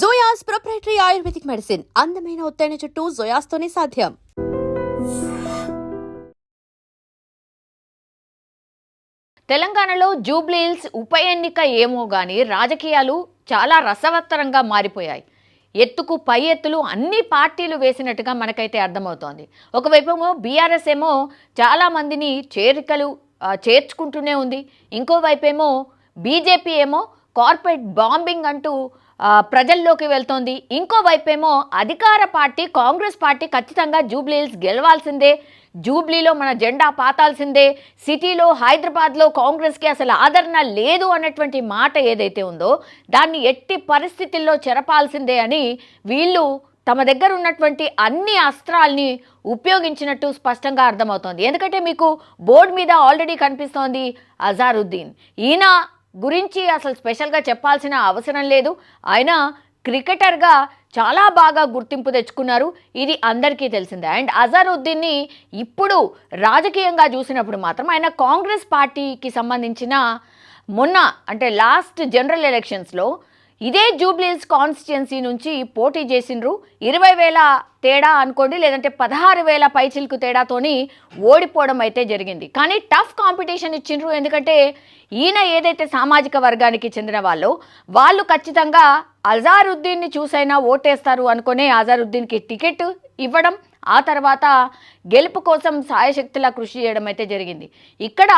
జోయాస్ proprietary ayurvedic medicine అందమైన ఒత్తైన చుట్టూ జోయాస్తోనే సాధ్యం. తెలంగాణలో జూబ్లీహిల్స్ ఉప ఎన్నిక ఏమో కానీ రాజకీయాలు చాలా రసవత్తరంగా మారిపోయాయి. ఎత్తుకు పై ఎత్తులు అన్ని పార్టీలు వేసినట్టుగా మనకైతే అర్థమవుతోంది. ఒకవైపు బీఆర్ఎస్ ఏమో చాలామందిని చేరికలు చేర్చుకుంటూనే ఉంది. ఇంకోవైపేమో బీజేపీ ఏమో కార్పొరేట్ బాంబింగ్ అంటూ ప్రజల్లోకి వెళ్తోంది. ఇంకోవైపేమో అధికార పార్టీ కాంగ్రెస్ పార్టీ ఖచ్చితంగా జూబ్లీహిల్స్ గెలవాల్సిందే. జూబ్లీలో మన జెండా పాతాల్సిందే. సిటీలో హైదరాబాద్లో కాంగ్రెస్కి అసలు ఆదరణ లేదు అన్నటువంటి మాట ఏదైతే ఉందో దాన్ని ఎట్టి పరిస్థితుల్లో చెరపాల్సిందే అని వీళ్ళు తమ దగ్గర ఉన్నటువంటి అన్ని అస్త్రాల్ని ఉపయోగించినట్టు స్పష్టంగా అర్థమవుతోంది. ఎందుకంటే మీకు బోర్డు మీద ఆల్రెడీ కనిపిస్తోంది అజారుద్దీన్. ఈయన గురించి అసలు స్పెషల్గా చెప్పాల్సిన అవసరం లేదు. ఆయన క్రికెటర్గా చాలా బాగా గుర్తింపు తెచ్చుకున్నారు. ఇది అందరికీ తెలిసిందే. అండ్ అజారుద్దీన్ని ఇప్పుడు రాజకీయంగా చూసినప్పుడు మాత్రం ఆయన కాంగ్రెస్ పార్టీకి సంబంధించిన మొన్న అంటే లాస్ట్ జనరల్ ఎలక్షన్స్లో ఇదే జూబ్లీహిల్స్ కాన్స్టిట్యున్సీ నుంచి పోటీ చేసిండ్రు. ఇరవై వేల తేడా అనుకోండి లేదంటే పదహారు వేల పైచిలకు తేడాతోని ఓడిపోవడం అయితే జరిగింది. కానీ టఫ్ కాంపిటీషన్ ఇచ్చిండ్రు. ఎందుకంటే ఈయన ఏదైతే సామాజిక వర్గానికి చెందిన వాళ్ళు వాళ్ళు ఖచ్చితంగా అజారుద్దీన్ని చూసైనా ఓటేస్తారు అనుకునే అజారుద్దీన్కి టికెట్ ఇవ్వడం ఆ తర్వాత గెలుపు కోసం సాయశక్తిలా కృషి చేయడం అయితే జరిగింది. ఇక్కడ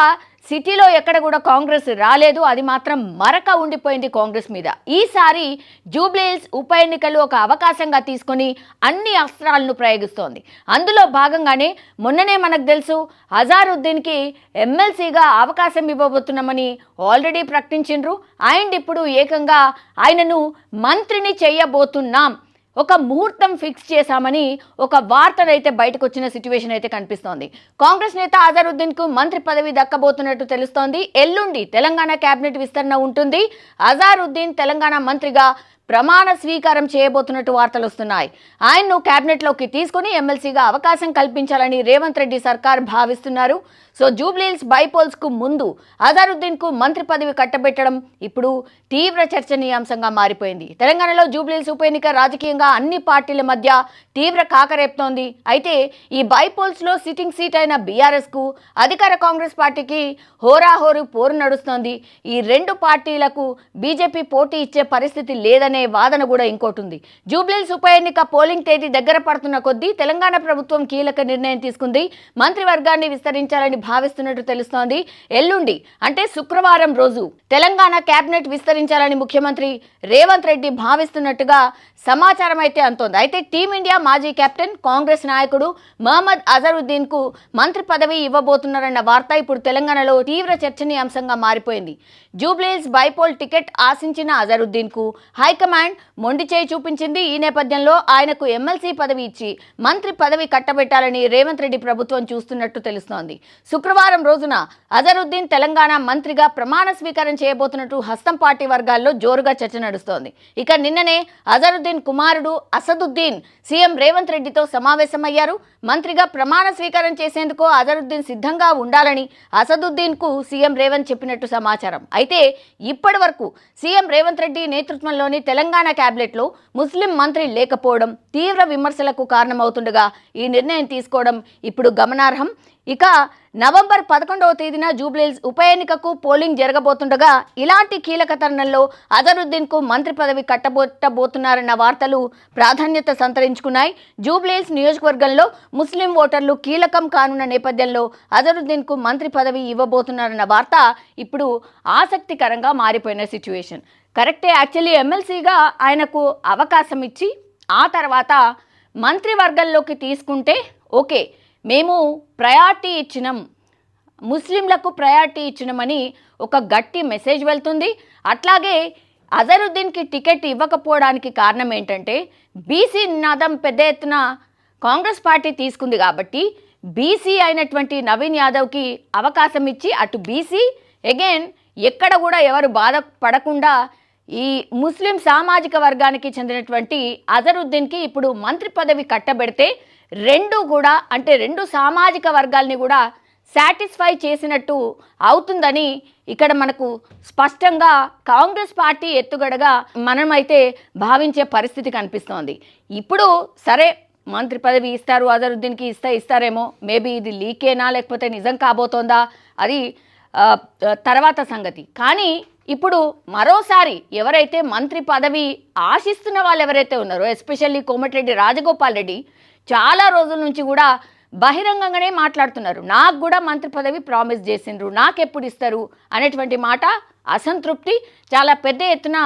సిటీలో ఎక్కడ కూడా కాంగ్రెస్ రాలేదు. అది మాత్రం మరక ఉండిపోయింది కాంగ్రెస్ మీద. ఈసారి జూబ్లీహిల్స్ ఉప ఎన్నికలు ఒక అవకాశంగా తీసుకొని అన్ని అస్త్రాలను ప్రయోగిస్తోంది. అందులో భాగంగానే మొన్ననే మనకు తెలుసు అజారుద్దీన్కి ఎమ్మెల్సీగా అవకాశం ఇవ్వబోతున్నామని ఆల్రెడీ ప్రకటించిండ్రు. అండ్ ఇప్పుడు ఏకంగా ఆయనను మంత్రిని చేయబోతున్నాం. ఒక ముహూర్తం ఫిక్స్ చేశామని ఒక వార్తనైతే బయటకు వచ్చిన సిచ్యువేషన్ అయితే కనిపిస్తోంది. కాంగ్రెస్ నేత అజరుద్దీన్కు మంత్రి పదవి దక్కబోతున్నట్టు తెలుస్తోంది. ఎల్లుండి తెలంగాణ కేబినెట్ విస్తరణ ఉంటుంది. అజారుద్దీన్ తెలంగాణ మంత్రిగా ప్రమాణ స్వీకారం చేయబోతున్నట్టు వార్తలు వస్తున్నాయి. ఆయన్ను కేబినెట్లోకి తీసుకుని ఎమ్మెల్సీగా అవకాశం కల్పించాలని రేవంత్ రెడ్డి సర్కార్ భావిస్తున్నారు. సో జూబ్లీహిల్స్ బైపోల్స్కు ముందు అజారుద్దీన్కు మంత్రి పదవి కట్టబెట్టడం ఇప్పుడు తీవ్ర చర్చనీయాంశంగా మారిపోయింది. తెలంగాణలో జూబ్లీహిల్స్ ఉప ఎన్నిక రాజకీయంగా అన్ని పార్టీల మధ్య తీవ్ర కాకరేపుతోంది. అయితే ఈ బైపోల్స్లో సిట్టింగ్ సీట్ అయిన బీఆర్ఎస్కు అధికార కాంగ్రెస్ పార్టీకి హోరాహోరు పోరు నడుస్తోంది. ఈ రెండు పార్టీలకు బీజేపీ పోటీ ఇచ్చే పరిస్థితి లేదని వాదన కూడా ఇంకోటి ఉంది ఉప ఎన్నిక పోలింగ్ తేదీ దగ్గర పడుతున్న కొద్దీ తెలంగాణ ప్రభుత్వం కీలక నిర్ణయం తీసుకుంది. మంత్రివర్గాన్ని విస్తరించాలని భావిస్తున్నట్టు తెలుస్తోంది. ఎల్లుండి అంటే శుక్రవారం రోజు తెలంగాణ కేబినెట్ విస్తరించాలని ముఖ్యమంత్రి రేవంత్ రెడ్డి భావిస్తున్నట్టుగా సమాచారం అయితే అంతోంది అయితే టీమిండియా మాజీ కెప్టెన్ కాంగ్రెస్ నాయకుడు మహమ్మద్ అజరుద్దీన్కు మంత్రి పదవి ఇవ్వబోతున్నారన్న వార్త ఇప్పుడు తెలంగాణలో తీవ్ర చర్చనీయాంశంగా మారిపోయింది. జూబ్లీహిల్స్ బైపోల్ టికెట్ ఆశించిన అజరుద్దీన్కు హైకమాండ్ మొండి చేయి చూపించింది. ఈ నేపథ్యంలో ఆయనకు ఎమ్మెల్సీ పదవి ఇచ్చి మంత్రి పదవి కట్టబెట్టాలని రేవంత్ రెడ్డి ప్రభుత్వం చూస్తున్నట్టు తెలుస్తోంది. శుక్రవారం రోజున అజరుద్దీన్ తెలంగాణ మంత్రిగా ప్రమాణ స్వీకారం చేయబోతున్నట్టు హస్తం పార్టీ వర్గాల్లో జోరుగా చర్చ నడుస్తోంది. ఇక నిన్ననే అజరుద్దీన్ కుమారుడు అసదుద్దీన్ సీఎం రేవంత్ రెడ్డితో సమావేశమయ్యారు. మంత్రిగా ప్రమాణ స్వీకారం చేసేందుకు అజరుద్దీన్ సిద్ధంగా ఉండాలని అసదుద్దీన్కు సీఎం రేవంత్ చెప్పినట్టు సమాచారం. అయితే ఇప్పటి వరకు సీఎం రేవంత్ రెడ్డి నేతృత్వంలోని తెలంగాణ క్యాబినెట్లో ముస్లిం మంత్రి లేకపోవడం తీవ్ర విమర్శలకు కారణమవుతుండగా ఈ నిర్ణయం తీసుకోవడం ఇప్పుడు గమనార్హం. ఇక నవంబర్ పదకొండవ తేదీన జూబ్లీహిల్స్ ఉప ఎన్నికకు పోలింగ్ జరగబోతుండగా ఇలాంటి కీలక తరుణంలో అజరుద్దీన్కు మంత్రి పదవి కట్టబోట్టబోతున్నారన్న వార్తలు ప్రాధాన్యత సంతరించుకున్నాయి. జూబ్లీహిల్స్ నియోజకవర్గంలో ముస్లిం ఓటర్లు కీలకం కానున్న నేపథ్యంలో అజరుద్దీన్కు మంత్రి పదవి ఇవ్వబోతున్నారన్న వార్త ఇప్పుడు ఆసక్తికరంగా మారిపోయిన సిచ్యువేషన్. కరెక్టే యాక్చువల్లీ ఎమ్మెల్సీగా ఆయనకు అవకాశం ఇచ్చి ఆ తర్వాత మంత్రివర్గంలోకి తీసుకుంటే ఓకే. మేము ప్రయారిటీ ఇచ్చినాం. ముస్లింలకు ప్రయారిటీ ఇచ్చినామని ఒక గట్టి మెసేజ్ వెళ్తుంది. అట్లాగే అజరుద్దీన్కి టికెట్ ఇవ్వకపోవడానికి కారణం ఏంటంటే బీసీ నినాదం పెద్ద ఎత్తున కాంగ్రెస్ పార్టీ తీసుకుంది కాబట్టి బీసీ అయినటువంటి నవీన్ యాదవ్కి అవకాశం ఇచ్చి అటు బీసీ అగైన్ ఎక్కడ కూడా ఎవరు బాధ పడకుండా ఈ ముస్లిం సామాజిక వర్గానికి చెందినటువంటి అజరుద్దీన్కి ఇప్పుడు మంత్రి పదవి కట్టబెడితే రెండు కూడా అంటే రెండు సామాజిక వర్గాల్ని కూడా సాటిస్ఫై చేసినట్టు అవుతుందని ఇక్కడ మనకు స్పష్టంగా కాంగ్రెస్ పార్టీ ఎత్తుగడగా మనమైతే భావించే పరిస్థితి కనిపిస్తోంది. ఇప్పుడు సరే మంత్రి పదవి ఇస్తారు అజరుద్దీన్కి ఇస్తే ఇస్తారేమో మేబీ ఇది లీకేనా లేకపోతే నిజం కాబోతోందా అది తర్వాత సంగతి. కానీ ఇప్పుడు మరోసారి ఎవరైతే మంత్రి పదవి ఆశిస్తున్న వాళ్ళు ఎవరైతే ఉన్నారో ఎస్పెషల్లీ కోమటిరెడ్డి రాజగోపాల్ రెడ్డి చాలా రోజుల నుంచి కూడా బహిరంగంగానే మాట్లాడుతున్నారు. నాకు కూడా మంత్రి పదవి ప్రామిస్ చేసిండ్రు. నాకెప్పుడు ఇస్తారు అనేటువంటి మాట అసంతృప్తి చాలా పెద్ద ఎత్తున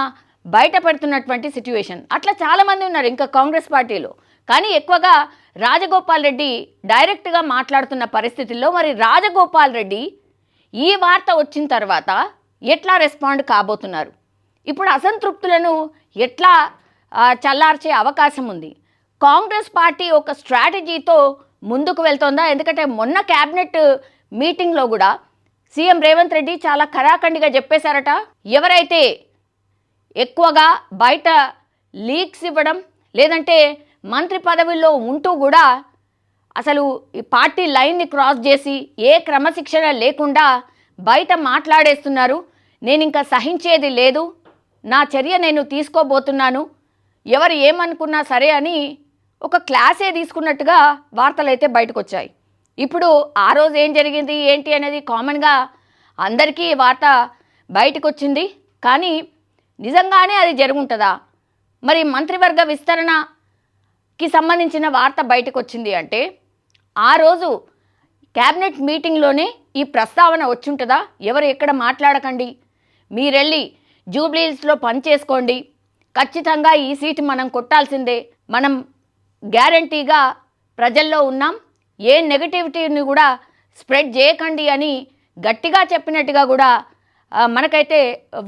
బయట పెడుతున్నటువంటి సిచ్యువేషన్. అట్లా చాలామంది ఉన్నారు ఇంకా కాంగ్రెస్ పార్టీలో. కానీ ఎక్కువగా రాజగోపాల్ రెడ్డి డైరెక్ట్గా మాట్లాడుతున్న పరిస్థితుల్లో మరి రాజగోపాల్ రెడ్డి ఈ వార్త వచ్చిన తర్వాత ఎట్లా రెస్పాండ్ కాబోతున్నారు? ఇప్పుడు అసంతృప్తులను ఎట్లా చల్లార్చే అవకాశం ఉంది? కాంగ్రెస్ పార్టీ ఒక స్ట్రాటజీతో ముందుకు వెళ్తోందా? ఎందుకంటే మొన్న క్యాబినెట్ మీటింగ్లో కూడా సీఎం రేవంత్ రెడ్డి చాలా ఖరాఖండిగా చెప్పేశారట. ఎవరైతే ఎక్కువగా బయట లీక్స్ ఇవ్వడం లేదంటే మంత్రి పదవుల్లో ఉంటూ కూడా అసలు ఈ పార్టీ లైన్ని క్రాస్ చేసి ఏ క్రమశిక్షణ లేకుండా బయట మాట్లాడేస్తున్నారు. నేను ఇంకా సహించేది లేదు. నా చర్య నేను తీసుకోబోతున్నాను. ఎవరు ఏమనుకున్నా సరే అని ఒక క్లాసే తీసుకున్నట్టుగా వార్తలు అయితే బయటకు వచ్చాయి ఇప్పుడు ఆ రోజు ఏం జరిగింది ఏంటి అనేది కామన్గా అందరికీ వార్త బయటకు వచ్చింది కానీ నిజంగానే అది జరుగుంటుందా? మరి మంత్రివర్గ విస్తరణకి సంబంధించిన వార్త బయటకు వచ్చింది అంటే ఆ రోజు క్యాబినెట్ మీటింగ్లోనే ఈ ప్రస్తావన వచ్చుంటుందా? ఎవరు ఎక్కడ మాట్లాడకండి? మీరెళ్ళి జూబ్లీస్లో పని చేసుకోండి. ఖచ్చితంగా ఈ సీటు మనం కొట్టాల్సిందే. మనం గ్యారంటీగా ప్రజల్లో ఉన్నాం. ఏ నెగటివిటీని కూడా స్ప్రెడ్ చేయకండి అని గట్టిగా చెప్పినట్టుగా కూడా మనకైతే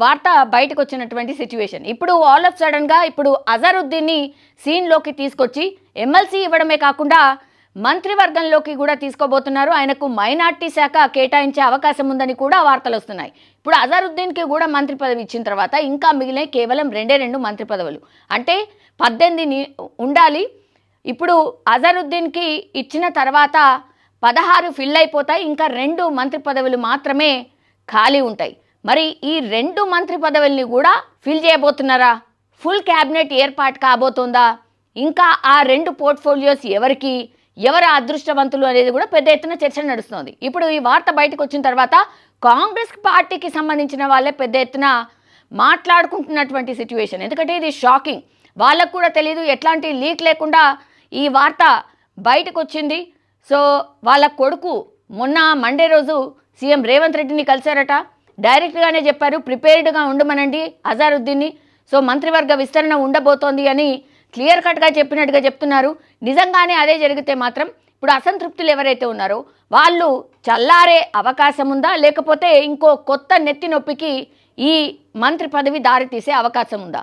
వార్త బయటకు వచ్చినటువంటి సిచ్యువేషన్. ఇప్పుడు ఆల్ ఆఫ్ సడన్గా ఇప్పుడు అజరుద్దీన్ని సీన్లోకి తీసుకొచ్చి ఎమ్మెల్సీ ఇవ్వడమే కాకుండా మంత్రివర్గంలోకి కూడా తీసుకోబోతున్నారు. ఆయనకు మైనార్టీ శాఖ కేటాయించే అవకాశం ఉందని కూడా వార్తలు వస్తున్నాయి. ఇప్పుడు అజరుద్దీన్కి కూడా మంత్రి పదవి ఇచ్చిన తర్వాత ఇంకా మిగిలిన కేవలం రెండే రెండు మంత్రి పదవులు. అంటే పద్దెనిమిది ఉండాలి. ఇప్పుడు అజరుద్దీన్కి ఇచ్చిన తర్వాత పదహారు ఫిల్ అయిపోతాయి ఇంకా రెండు మంత్రి పదవులు మాత్రమే ఖాళీ ఉంటాయి. మరి ఈ రెండు మంత్రి పదవుల్ని కూడా ఫిల్ చేయబోతున్నారా? ఫుల్ క్యాబినెట్ ఏర్పాటు కాబోతుందా? ఇంకా ఆ రెండు పోర్ట్ఫోలియోస్ ఎవరికి ఎవరు అదృష్టవంతులు అనేది కూడా పెద్ద ఎత్తున చర్చ నడుస్తుంది. ఇప్పుడు ఈ వార్త బయటకు వచ్చిన తర్వాత కాంగ్రెస్ పార్టీకి సంబంధించిన వాళ్ళే పెద్ద ఎత్తున మాట్లాడుకుంటున్నటువంటి సిచ్యువేషన్. ఎందుకంటే ఇది షాకింగ్. వాళ్ళకు కూడా తెలియదు ఎట్లాంటి లీక్ లేకుండా ఈ వార్త బయటకు వచ్చింది సో వాళ్ళ కొడుకు మొన్న మండే రోజు సీఎం రేవంత్ రెడ్డిని కలిశారట. డైరెక్ట్గానే చెప్పారు ప్రిపేర్డ్గా ఉండమనండి అజారుద్దీన్ని. సో మంత్రివర్గ విస్తరణ ఉండబోతోంది అని క్లియర్ కట్గా చెప్పినట్టుగా చెప్తున్నారు. నిజంగానే అదే జరిగితే మాత్రం ఇప్పుడు అసంతృప్తులు ఎవరైతే ఉన్నారో వాళ్ళు చల్లారే అవకాశం ఉందా? లేకపోతే ఇంకో కొత్త నెత్తి నొప్పికి ఈ మంత్రి పదవి దారి తీసే అవకాశం ఉందా?